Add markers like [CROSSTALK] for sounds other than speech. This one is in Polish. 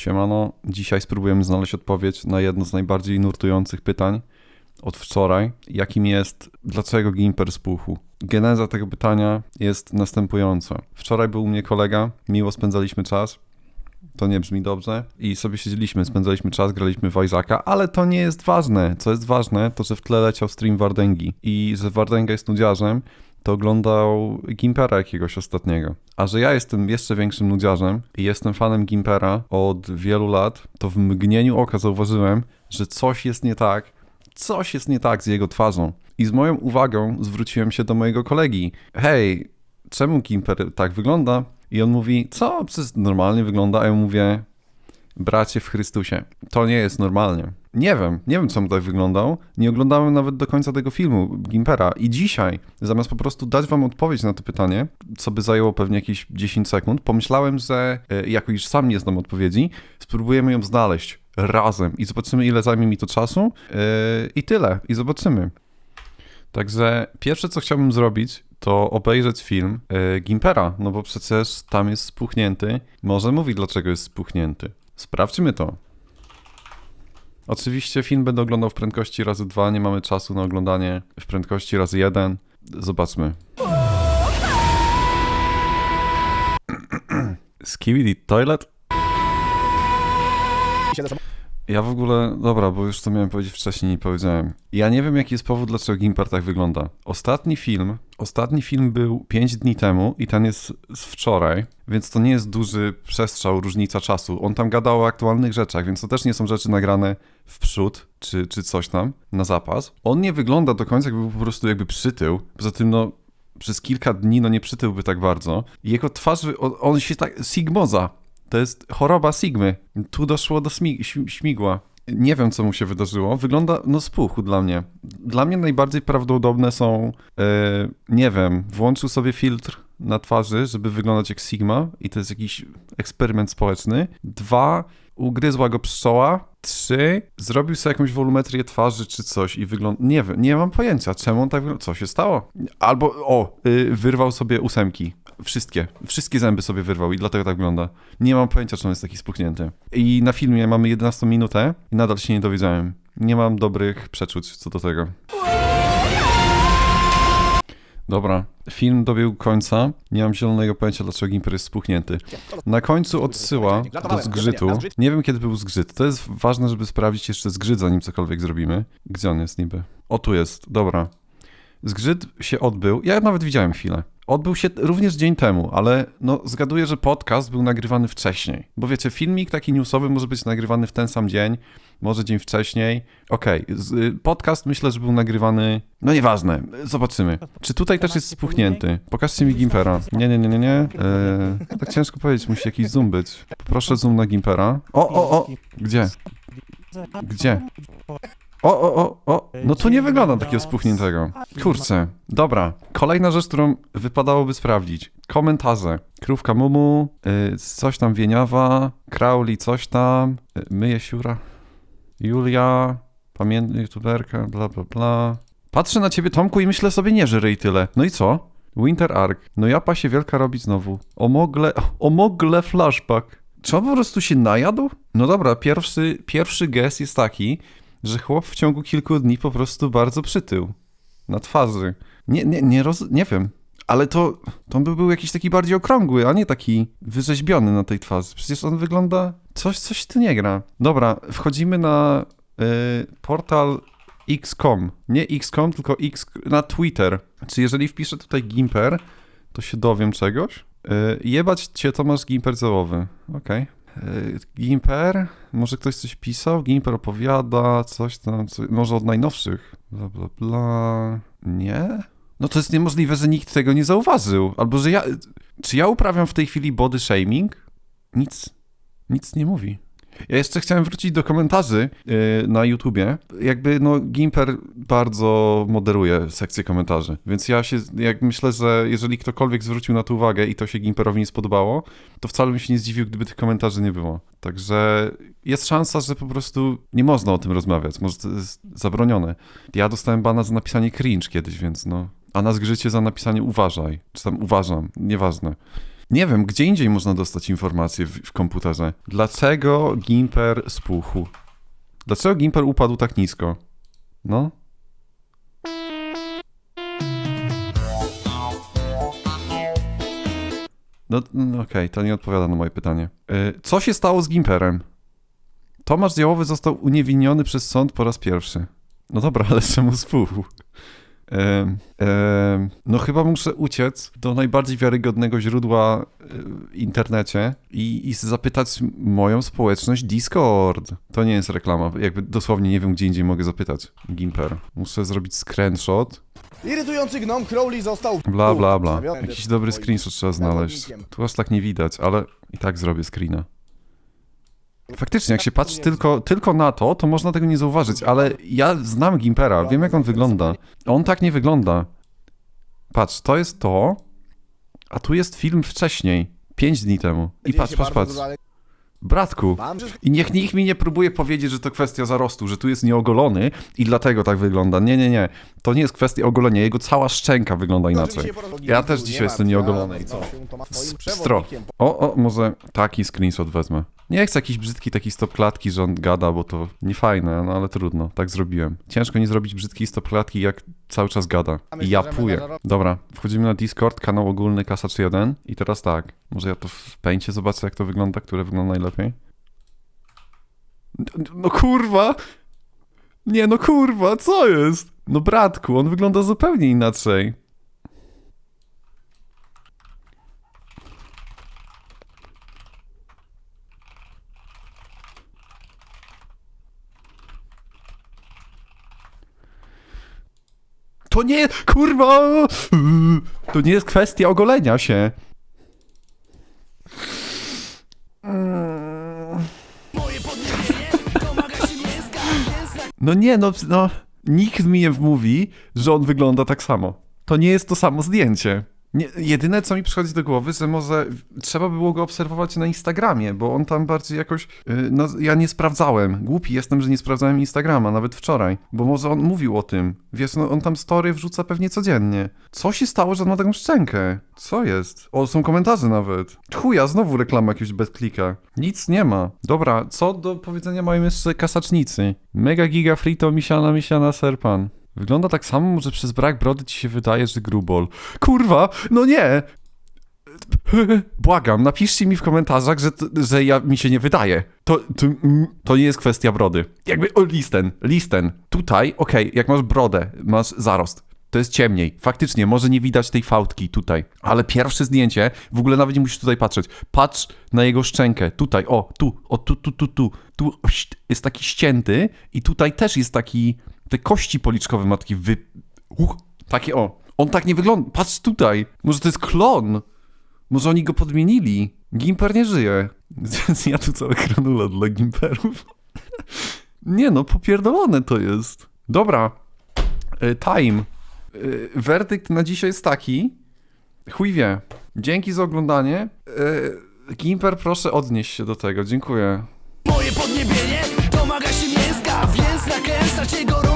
Siemano, dzisiaj spróbujemy znaleźć odpowiedź na jedno z najbardziej nurtujących pytań od wczoraj, jakim jest dlaczego Gimper spuchł. Geneza tego pytania jest następująca. Wczoraj był u mnie kolega, miło spędzaliśmy czas, to nie brzmi dobrze. I sobie siedzieliśmy, spędzaliśmy czas, graliśmy w Isaaca, ale to nie jest ważne. Co jest ważne, to że w tle leciał stream Wardęgi i że Wardęga jest nudziarzem, to oglądał Gimpera jakiegoś ostatniego. A że ja jestem jeszcze większym nudziarzem i jestem fanem Gimpera od wielu lat, to w mgnieniu oka zauważyłem, że coś jest nie tak, coś jest nie tak z jego twarzą. I z moją uwagą zwróciłem się do mojego kolegi. Hej, czemu Gimper tak wygląda? I on mówi, co, przecież normalnie wygląda, a ja mówię, bracie w Chrystusie, to nie jest normalnie. Nie wiem, nie wiem, co tak wyglądał. Nie oglądałem nawet do końca tego filmu Gimpera. I dzisiaj, zamiast po prostu dać wam odpowiedź na to pytanie, co by zajęło pewnie jakieś 10 sekund, pomyślałem, że e, jako już sam nie znam odpowiedzi, spróbujemy ją znaleźć razem i zobaczymy, ile zajmie mi to czasu. Yy, I tyle. I zobaczymy. Także pierwsze, co chciałbym zrobić, to obejrzeć film yy, Gimpera, no bo przecież tam jest spuchnięty. Może mówi, dlaczego jest spuchnięty. Sprawdźmy to. Oczywiście film będę oglądał w prędkości razy dwa, nie mamy czasu na oglądanie w prędkości razy jeden. Zobaczmy. Skibidi Toilet? Ja w ogóle, dobra, bo już to miałem powiedzieć wcześniej, nie powiedziałem. Ja nie wiem, jaki jest powód, dlaczego Gimper tak wygląda. Ostatni film, ostatni film był 5 dni temu i ten jest z wczoraj, więc to nie jest duży przestrzał, różnica czasu. On tam gadał o aktualnych rzeczach, więc to też nie są rzeczy nagrane w przód, czy, czy coś tam, na zapas. On nie wygląda do końca, jakby po prostu jakby przytył. Poza tym, no, przez kilka dni, no nie przytyłby tak bardzo. I jego twarz, on, on się tak, Sigmoza, to jest choroba Sigmy. Tu doszło do śmig śmigła. Nie wiem, co mu się wydarzyło. Wygląda, no spuchł dla mnie. Dla mnie najbardziej prawdopodobne są, e, nie wiem, włączył sobie filtr na twarzy, żeby wyglądać jak Sigma i to jest jakiś eksperyment społeczny. Dwa, ugryzła go pszczoła. Trzy, zrobił sobie jakąś wolumetrię twarzy czy coś i wygląda... Nie wiem, nie mam pojęcia, czemu on tak wygląda. Co się stało? Albo, o, y, wyrwał sobie ósemki. Wszystkie. Wszystkie zęby sobie wyrwał i dlatego tak wygląda. Nie mam pojęcia, czy on jest taki spuchnięty. I na filmie mamy 11 minutę i nadal się nie dowiedziałem. Nie mam dobrych przeczuć co do tego. Dobra, film dobiegł końca. Nie mam zielonego pojęcia, dlaczego Gimper jest spuchnięty. Na końcu odsyła do zgrzytu. Nie wiem, kiedy był zgrzyt. To jest ważne, żeby sprawdzić jeszcze zgrzyt, zanim cokolwiek zrobimy. Gdzie on jest niby? O, tu jest. Dobra. Zgrzyt się odbył. Ja nawet widziałem chwilę. Odbył się również dzień temu, ale no, zgaduję, że podcast był nagrywany wcześniej. Bo wiecie, filmik taki newsowy może być nagrywany w ten sam dzień, może dzień wcześniej. Okej, okay. podcast myślę, że był nagrywany. No nieważne, zobaczymy. Czy tutaj też jest spuchnięty? Pokażcie mi Gimpera. Nie, nie, nie, nie, nie. Eee, tak ciężko powiedzieć, musi jakiś zoom być. Proszę zoom na Gimpera. O, o, o! Gdzie? Gdzie? O, o, o, o, no tu nie wygląda takiego spuchniętego. Kurczę, dobra. Kolejna rzecz, którą wypadałoby sprawdzić. Komentarze. Krówka Mumu, yy, coś tam Wieniawa, Crowley coś tam, yy, Myje Siura, Julia, pamiętna youtuberka, bla bla bla. Patrzę na ciebie Tomku i myślę sobie, nie żyrej tyle. No i co? Winter Ark. No japa się wielka robi znowu. Omogle, [LAUGHS] omogle flashback. Czy on po prostu się najadł? No dobra, pierwszy, pierwszy gest jest taki, że chłop w ciągu kilku dni po prostu bardzo przytył na twarzy. Nie, nie, nie, roz, nie wiem, ale to, to by był jakiś taki bardziej okrągły, a nie taki wyrzeźbiony na tej twarzy. Przecież on wygląda... Coś, coś tu nie gra. Dobra, wchodzimy na y, portal X.com. Nie X.com, tylko X na Twitter. Czy jeżeli wpiszę tutaj Gimper, to się dowiem czegoś? Y, jebać cię Tomasz Gimper Załowy. Okej. Okay. Gimper? Może ktoś coś pisał? Gimper opowiada, coś tam, coś, może od najnowszych. Bla, bla, bla. Nie? No to jest niemożliwe, że nikt tego nie zauważył. Albo, że ja... Czy ja uprawiam w tej chwili body shaming? Nic. Nic nie mówi. Ja jeszcze chciałem wrócić do komentarzy yy, na YouTubie. Jakby, no, Gimper bardzo moderuje sekcję komentarzy, więc ja się, jak myślę, że jeżeli ktokolwiek zwrócił na to uwagę i to się Gimperowi nie spodobało, to wcale bym się nie zdziwił, gdyby tych komentarzy nie było. Także jest szansa, że po prostu nie można o tym rozmawiać, może to jest zabronione. Ja dostałem bana za napisanie cringe kiedyś, więc no... A na zgrzycie za napisanie uważaj, czy tam uważam, nieważne. Nie wiem, gdzie indziej można dostać informacje w, w komputerze. Dlaczego Gimper spuchł? Dlaczego Gimper upadł tak nisko? No? No, no okej, to nie odpowiada na moje pytanie. Y, co się stało z Gimperem? Tomasz Działowy został uniewinniony przez sąd po raz pierwszy. No dobra, [LAUGHS] ale czemu spuchł? Em, em, no chyba muszę uciec do najbardziej wiarygodnego źródła y, w internecie i, i zapytać moją społeczność Discord. To nie jest reklama, jakby dosłownie nie wiem gdzie indziej mogę zapytać. Gimper. Muszę zrobić screenshot. Irytujący gnom Crowley został... Bla bla bla. Jakiś dobry screenshot trzeba znaleźć. Tu aż tak nie widać, ale i tak zrobię screena. Faktycznie, jak się patrzy tylko, tylko na to, to można tego nie zauważyć, ale ja znam Gimpera, wiem jak on wygląda. On tak nie wygląda. Patrz, to jest to, a tu jest film wcześniej, 5 dni temu. I patrz, patrz, patrz. Bratku. I niech nikt mi nie próbuje powiedzieć, że to kwestia zarostu, że tu jest nieogolony i dlatego tak wygląda. Nie, nie, nie. To nie jest kwestia ogolenia, jego cała szczęka wygląda inaczej. Ja też dzisiaj jestem nieogolony i co? Stro. O, o, może taki screenshot wezmę. Nie chcę jakiś brzydki taki stop klatki, że on gada, bo to nie fajne, no ale trudno, tak zrobiłem. Ciężko nie zrobić brzydkiej stop klatki, jak cały czas gada. I myślę, ja że puję. menażerowi- Dobra, wchodzimy na Discord, kanał ogólny Kasacz 1 i teraz tak, może ja to w pęcie zobaczę, jak to wygląda, które wygląda najlepiej. No, no kurwa! Nie, no kurwa, co jest? No bratku, on wygląda zupełnie inaczej. To nie, kurwa! To nie jest kwestia ogolenia się. No nie, no, no, nikt mi nie wmówi, że on wygląda tak samo. To nie jest to samo zdjęcie. Nie, jedyne, co mi przychodzi do głowy, że może trzeba by było go obserwować na Instagramie, bo on tam bardziej jakoś... Yy, no, ja nie sprawdzałem. Głupi jestem, że nie sprawdzałem Instagrama, nawet wczoraj. Bo może on mówił o tym. Wiesz, no, on tam story wrzuca pewnie codziennie. Co się stało, że on ma taką szczękę? Co jest? O, są komentarze nawet. Chuja, znowu reklama jakiegoś bez klika. Nic nie ma. Dobra, co do powiedzenia mają jeszcze kasacznicy? Mega giga frito, misiana, misiana, serpan. Wygląda tak samo, może przez brak brody ci się wydaje, że grubol. Kurwa, no nie! Błagam, napiszcie mi w komentarzach, że, że ja, mi się nie wydaje. To, to, to nie jest kwestia brody. Jakby, o, listen, listen. Tutaj, okej, jak masz brodę, masz zarost, to jest ciemniej. Faktycznie, może nie widać tej fałdki tutaj. Ale pierwsze zdjęcie, w ogóle nawet nie musisz tutaj patrzeć. Patrz na jego szczękę. Tutaj, o, tu, o, tu, tu, tu, tu. Tu jest taki ścięty i tutaj też jest taki, te kości policzkowe ma taki wy... Uch, takie, o. On tak nie wygląda. Patrz tutaj. Może to jest klon. Może oni go podmienili. Gimper nie żyje. [LAUGHS] Więc ja tu całe granula dla Gimperów. [LAUGHS] Nie no, popierdolone to jest. Dobra. Y, Time. Y, Werdykt na dzisiaj jest taki. Chuj wie. Dzięki za oglądanie. Y, Gimper, proszę odnieść się do tego. Dziękuję. Moje podniebienie domaga się mięska Więc gorąco